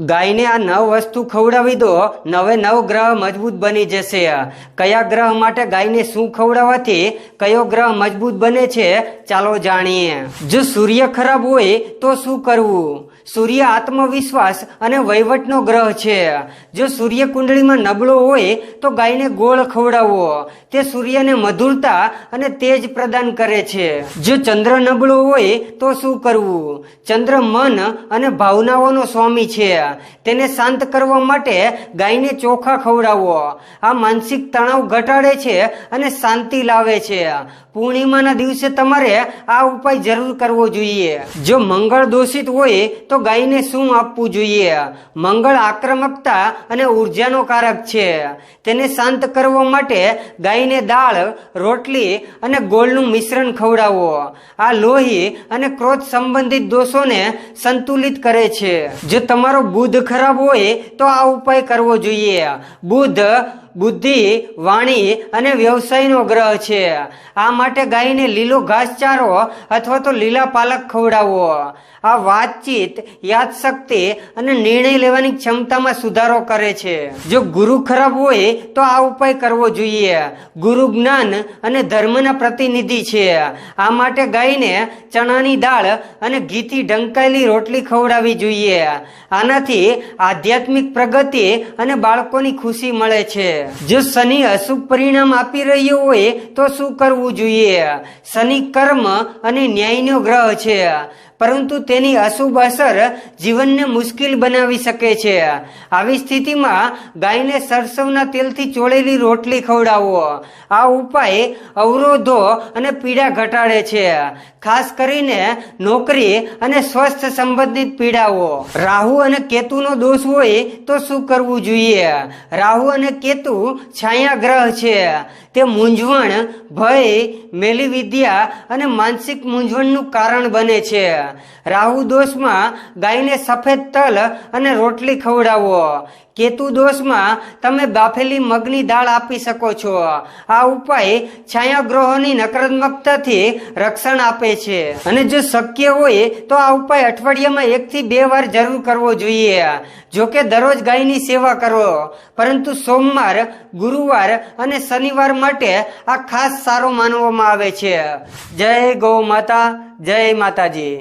ગાયને આ નવ વસ્તુ ખવડાવી દો, નવે નવ ગ્રહ મજબૂત બની જશે. કયા ગ્રહ માટે ગાયને શું ખવડાવવાથી કયો ગ્રહ મજબૂત બને છે, ચાલો જાણીએ. જો સૂર્ય ખરાબ હોય, તો શું કરવું? સૂર્ય આત્મવિશ્વાસ અને વહીવટનો ગ્રહ છે. જો સૂર્ય કુંડળીમાં નબળો હોય, તો ગાયને ગોળ ખવડાવવો તે સૂર્યને મધુરતા અને તેજ પ્રદાન કરે છે. જો ચંદ્ર નબળો હોય, તો શું કરવું? ચંદ્ર મન અને ભાવનાઓનો સ્વામી છે. તેને શાંત કરવા માટે ગાયને ચોખા ખવડાવો. આ માનસિક તણાવ ઘટાડે છે અને શાંતિ લાવે છે. પૂર્ણિમાના દિવસે તમારે આ ઉપાય જરૂર કરવો જોઈએ. જો મંગળ દોષિત હોય તો ગાયને શું આપવું જોઈએ? મંગળ આક્રમકતા અને ઉર્જાનો કારક છે. તેને શાંત કરવા માટે ગાયને દાળ, રોટલી અને ગોળનું મિશ્રણ ખવડાવો. આ લોહી અને ક્રોધ સંબંધિત દોષોને સંતુલિત કરે છે. જો તમારો બુધ ખરાબ હોય તો આ ઉપાય કરવો જોઈએ. બુધ બુદ્ધિ, વાણી અને વ્યવસાયનો ગ્રહ છે. આ માટે ગાયને લીલો ઘાસચારો અથવા તો લીલા પાલક ખવડાવવો આ વાતચીત, યાદશક્તિ અને નિર્ણય લેવાની ક્ષમતામાં સુધારો કરે છે. જો ગુરુ ખરાબ હોય, તો આ ઉપાય કરવો જોઈએ. ગુરુ જ્ઞાન અને ધર્મના પ્રતિનિધિ છે. આ માટે ગાયને ચણાની દાળ અને ઘીથી ઢંકાયેલી રોટલી ખવડાવવી જોઈએ. આનાથી આધ્યાત્મિક પ્રગતિ અને બાળકોની ખુશી મળે છે. જો શનિ અશુભ પરિણામ આપી રહ્યો હોય તો શું કરવું જોઈએ? શનિ કર્મ અને ન્યાયનો ગ્રહ છે. પરંતુ તેની અશુભ અસર જીવનને મુશ્કેલ બનાવી શકે છે. આવી સ્થિતિમાં ગાયને સરસવના તેલથી ચોળેલી રોટલી ખવડાવો. આ ઉપાય અવરોધો અને પીડા ઘટાડે છે. ખાસ કરીને નોકરી અને સ્વસ્થ સંબંધિત પીડાઓ. રાહુ અને કેતુનો દોષ હોય તો શું કરવું જોઈએ? રાહુ અને કેતુ છાયા ગ્રહ છે. તે મૂંઝવણ, ભય મેલી વિદ્યા અને માનસિક મૂંઝવણનું કારણ બને છે. રાહુ દોષમાં ગાયને સફેદ તલ અને રોટલી ખવડાવો. કેતુ દોષમાં તમે બાફેલી મગની દાળ આપી શકો છો. આ ઉપાય છાયાગ્રહોની નકારાત્મકતાથી રક્ષણ આપે છે. અને જો શક્ય હોય તો આ ઉપાય અઠવાડિયામાં એકથી બે વાર જરૂર કરવો જોઈએ. જો કે દરરોજ ગાયની સેવા કરો. પરંતુ સોમવાર, ગુરુવાર અને શનિવાર માટે આ ખાસ સારો માનવામાં આવે છે. જય ગૌ માતા, જય માતાજી.